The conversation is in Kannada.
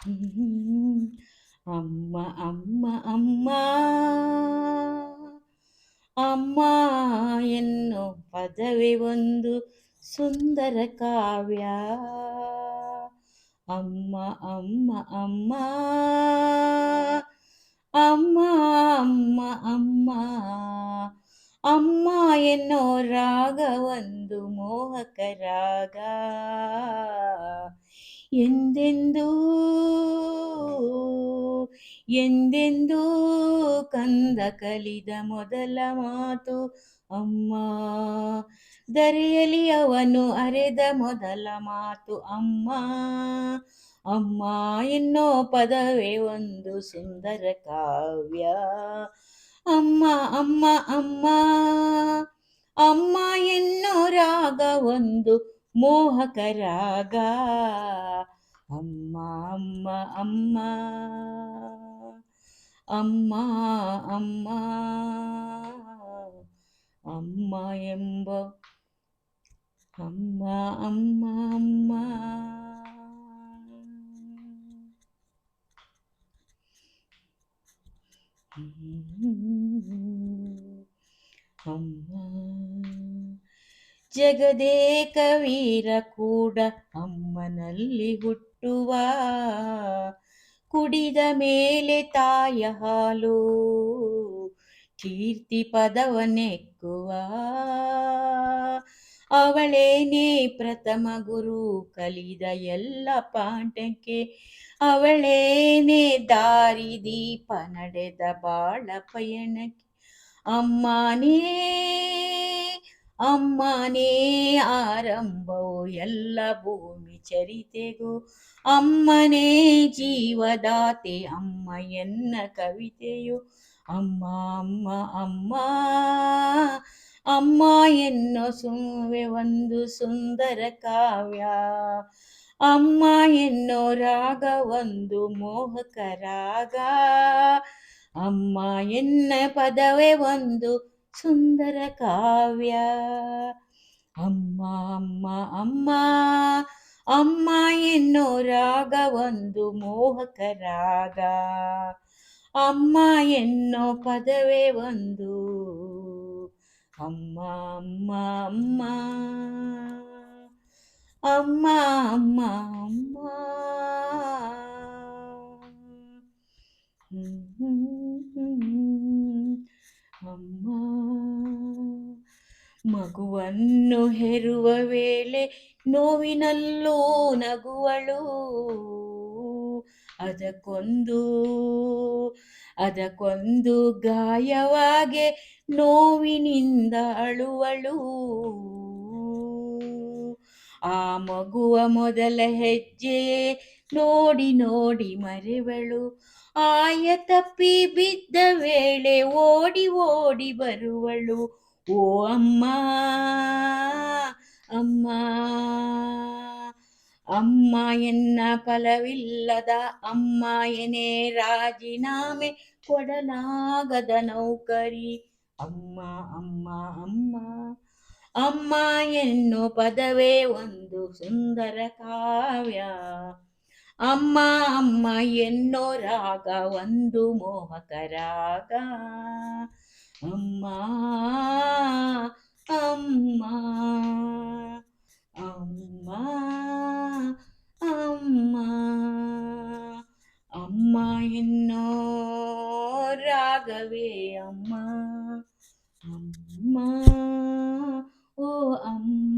ಹ್ಮ್. ಅಮ್ಮ ಅಮ್ಮ ಅಮ್ಮ ಅಮ್ಮ ಎನ್ನೋ ಪದವೇ ಒಂದು ಸುಂದರ ಕಾವ್ಯ ಅಮ್ಮ ಅಮ್ಮ ಅಮ್ಮ ಅಮ್ಮ ಅಮ್ಮ ಅಮ್ಮ ಅಮ್ಮ ಎನ್ನೋ ರಾಗ ಒಂದು ಮೋಹಕ ರಾಗ ಎಂದೆಂದೂ ಎಂದೆಂದೂ ಕಂದ ಕಲಿದ ಮೊದಲ ಮಾತು, ಅಮ್ಮ ದರೆಯಲಿ ಅವನು ಅರೆದ ಮೊದಲ ಮಾತು, ಅಮ್ಮ ಅಮ್ಮ ಎನ್ನೋ ಪದವೇ ಒಂದು ಸುಂದರ ಕಾವ್ಯ. ಅಮ್ಮ ಅಮ್ಮ ಅಮ್ಮ ಅಮ್ಮ ಎನ್ನೋ ರಾಗ ಒಂದು ಮೋಹಕ ರಾಗ ಅಮ್ಮ ಅಮ್ಮ ಅಮ್ಮ ಅಮ್ಮ ಅಮ್ಮ ಅಮ್ಮ ಎಂಬ ಅಮ್ಮ ಅಮ್ಮ ಅಮ್ಮ ಅಮ್ಮ. ಜಗದೇಕ ವೀರ ಕೂಡ ಅಮ್ಮನಲ್ಲಿ ಹುಟ್ಟುವ. ಕುಡಿದ ಮೇಲೆ ತಾಯ ಹಾಲು. ಕೀರ್ತಿ ಪದವನೆಕ್ಕುವ. ಅವಳೇನೇ ಪ್ರಥಮ ಗುರು ಕಲಿದ ಎಲ್ಲ ಪಾಠಕ್ಕೆ. ಅವಳೇನೇ ದಾರಿ ದೀಪ ನಡೆದ ಬಾಳ ಪಯಣಕ್ಕೆ. ಅಮ್ಮನೇ ಅಮ್ಮನೇ ಆರಂಭವು ಎಲ್ಲ ಭೂಮಿ ಚರಿತೆಗೂ. ಅಮ್ಮನೇ ಜೀವದಾತೆ, ಅಮ್ಮ ಎನ್ನ ಕವಿತೆಯು. ಅಮ್ಮ ಅಮ್ಮ ಅಮ್ಮ ಅಮ್ಮ ಎನ್ನೋ ಸುವೆ ಒಂದು ಸುಂದರ ಕಾವ್ಯ. ಅಮ್ಮ ಎನ್ನೋ ರಾಗ ಒಂದು ಮೋಹಕ ರಾಗ. ಅಮ್ಮ ಎನ್ನ ಪದವೇ ಒಂದು ಸುಂದರ ಕಾವ್ಯ. ಅಮ್ಮ ಅಮ್ಮ ಅಮ್ಮ. ಅಮ್ಮ ಎನ್ನೋ ರಾಗ ಒಂದು ಮೋಹಕ ರಾಗ. ಅಮ್ಮ ಎನ್ನೋ ಪದವೇ ಒಂದು ಅಮ್ಮ ಅಮ್ಮ ಅಮ್ಮ ಅಮ್ಮ ಅಮ್ಮ ಅಮ್ಮ ಅಮ್ಮ ಮಗುವನ್ನು ಹೆರುವ ವೇಳೆ ನೋವಿನಲ್ಲೂ ನಗುವಳು ಅದಕ್ಕೊಂದು ಅದಕ್ಕೊಂದು ಗಾಯವಾಗೆ ನೋವಿನಿಂದ ಅಳುವಳು. ಆ ಮಗುವ ಮೊದಲ ಹೆಜ್ಜೆ ನೋಡಿ ನೋಡಿ ಮರೆವಳು. ಆಯ ತಪ್ಪಿ ಬಿದ್ದ ವೇಳೆ ಓಡಿ ಓಡಿ ಬರುವಳು. ಓ ಅಮ್ಮ ಅಮ್ಮ. ಅಮ್ಮ ಎನ್ನ ಫಲವಿಲ್ಲದ ಅಮ್ಮ ಎನೇ ರಾಜೀನಾಮೆ ಕೊಡಲಾಗದ ನೌಕರಿ ಅಮ್ಮ ಅಮ್ಮ ಅಮ್ಮ ಅಮ್ಮ ಎನ್ನು ಪದವೇ ಒಂದು ಸುಂದರ ಕಾವ್ಯ ಅಮ್ಮ ಅಮ್ಮ ಎನ್ನೋ ರಾಗ ಒಂದು ಮೋಹಕ ರಾಗ ಅಮ್ಮ ఆగవే అమ్మా అమ్మా ఓ అమ్మా.